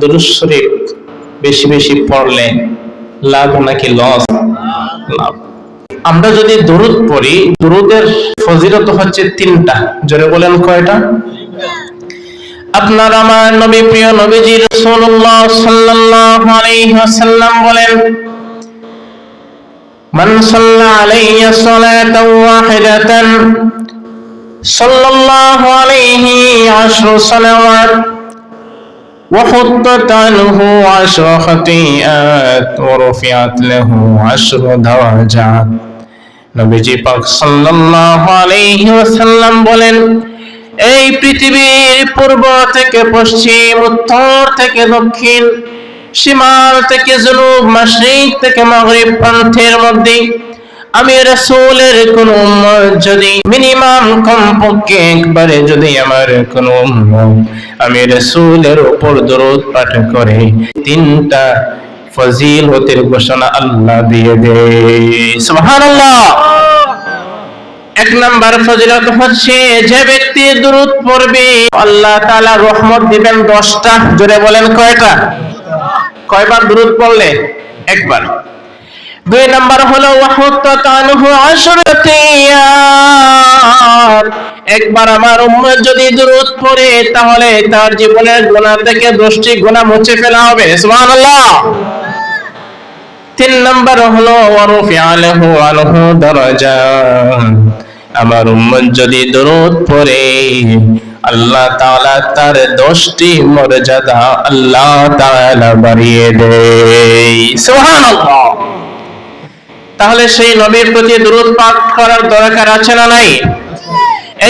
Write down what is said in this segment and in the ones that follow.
দুরুদ শরীফ বেশি বেশি পড়লে লাভ নাকি লস লাভ আমরা যদি দরুদ পড়ি, দরুদের ফজিলত হচ্ছে তিনটা। জোরে বলেন কয়টা? আপনার আমার নবী, প্রিয় নবীজি রাসূলুল্লাহ সাল্লাল্লাহু আলাইহি ওয়াসাল্লাম বলেন, মান সাল্লা আলাইহি সালাতান ওয়াহিদাতান, সাল্লাল্লাহু আলাইহি আশরু সালাওয়াত। وحطت عنه عشر خطيئات ورفعت له عشر درجات নবীজি পাক সাল্লাল্লাহু আলাইহি ওয়াসাল্লাম বলেন এই পৃথিবীর পূর্ব থেকে পশ্চিম উত্তর থেকে দক্ষিণ সীমাল থেকে জুনুব মাশরিক থেকে মাগরিব প্রান্তের মধ্যে আমি রাসূলের কোন যদি মিনিমাম কমপক্ষে একবারে যদি আমার কোন আমি রাসূলের উপর দরুদ পাঠ করে তিনটা ফজিলতের ঘোষণা আল্লাহ দিয়ে দেয়। সুবহানাল্লাহ। এক নাম্বার ফজিলত হচ্ছে যে ব্যক্তি দুরুদ পড়বে, আল্লাহ তাআলা রহমত দিবেন দশটা। জোরে বলেন কয়টা? কয়বার দুরুদ পড়লে? একবার। দুই নাম্বার হলো একবার আমার উম্মত যদি দুরুদ পড়ে, তাহলে তার জীবনের গুনাহ থেকে দশটি গুনাহ মুছে ফেলা হবে। তিন নম্বর হলো আমার উম্মত যদি দরুদ পড়ে, আল্লাহ তাআলা তার দশটি মর্যাদা আল্লাহ তাআলা বাড়িয়ে দেয়। সুবহানাল্লাহ। তাহলে সেই নবীর প্রতি দূরত পাঠ করার দরকার আছে না নাই?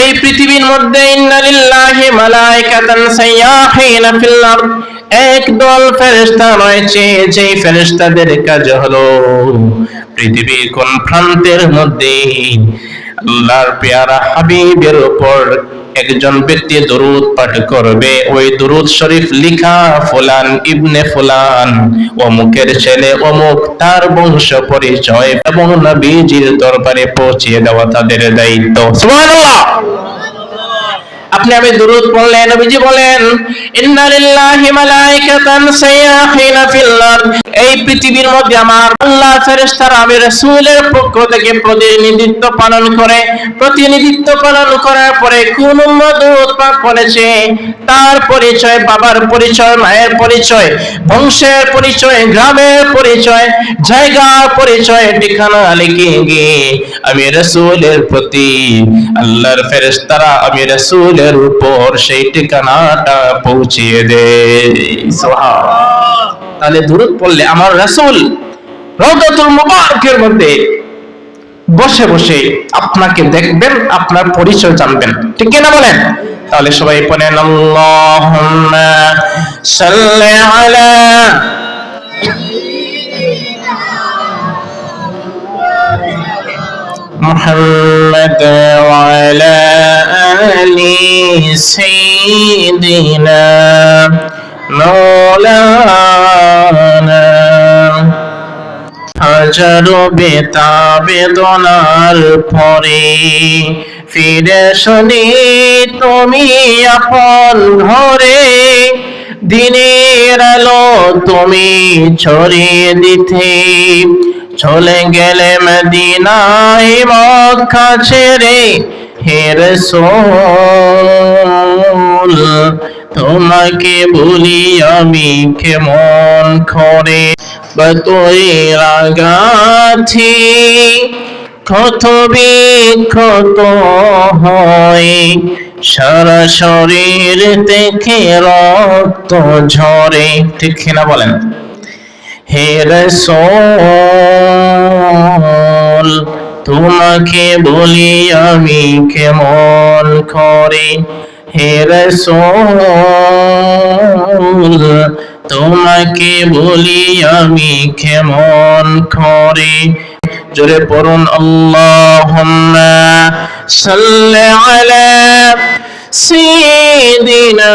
এই পৃথিবীর মধ্যে ইন্নালিল্লাহি মালাইকাতান সাইয়াহিনা ফিল আরদ। একদল ফেরেশতা রয়েছে, যেই ফেরেশতাদের কাজ হলো পৃথিবীর কোন প্রান্তের মধ্যে আল্লাহর পেয়ারা হাবিবের উপর একজন ব্যক্তি দরুদ পাঠ করবে। ওই দরুদ শরীফ লিখা ফুলান ইবনে ফুলান। অমুকের ছেলে অমুক তার বংশ পরিচয় এবং নবীজির দরবারে পৌঁছিয়ে দেওয়া তাদের দায়িত্ব। সুবহানাল্লাহ! আপনি আমি দুরুদ পড়লে নবীজি বলেন ইন্না লিল্লাহি মালাইকাতান সাইয়াহিনা ফিল আরদ এই পৃথিবীর মধ্যে আমার আল্লাহ, ফেরেশতারা, আমি রাসূলের পক্ষ থেকে প্রতিনিধিত্ব পালন করে, প্রতিনিধিত্ব পালন করার পরে কোন দুরুদ করেছে তার পরিচয়, বাবার পরিচয়, মায়ের পরিচয়, বংশের পরিচয়, গ্রামের পরিচয়, জায়গার পরিচয়, ঠিকানা লিখে গিয়ে আমি রাসূলের প্রতি, আল্লাহর ফেরেশতারা, আমি রাসূলের উপর সেই ঠিকানাটা পৌঁছিয়ে দেয়। সুবহানাল্লাহ। তাহলে দূরত পড়লে আমার রাসূল রওদাতুল মুবারকের মধ্যে বসে বসে আপনাকে দেখবেন আপনার পরিচয় জানবেন ঠিক কিনা বলেন তাহলে সবাই পড়েন আল্লাহুম্মা সাল্লি আলা محمد وعلى آل سيدنا مولانا হাজারো বেতা বেদনার পরে। ফিরে শুনি তুমি আপন ঘরে, দিনের আলো তুমি ছড়িয়ে দিতে। চলে গেলে মদিনায় মক্কা ছেড়ে হের তোমাকে বলি আমি কেমন করে? বতই রাগাছি ক্ষত বিক্ষত হয়। সারা শরীর থেকে রক্ত ঝরে। ঠিক না বলেন? হে রসোল, তোমাকে বলি আমি কেমন করে? হে রসোল তোমাকে বলি আমি কেমন করে জোরে পড়ুন আল্লাহুম্মা সাল্লি আলা سيدنا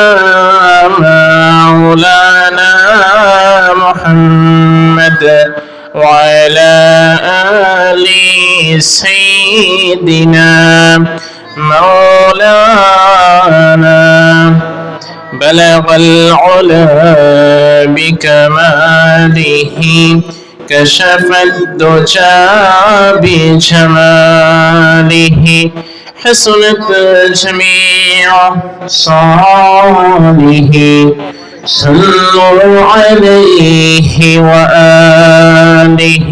مولانا محمد وعلى آل سيدنا مولانا بلغ العلا بكماله كشف الدجى بجماله. حسنت جميع صالح صلوا عليه وآله.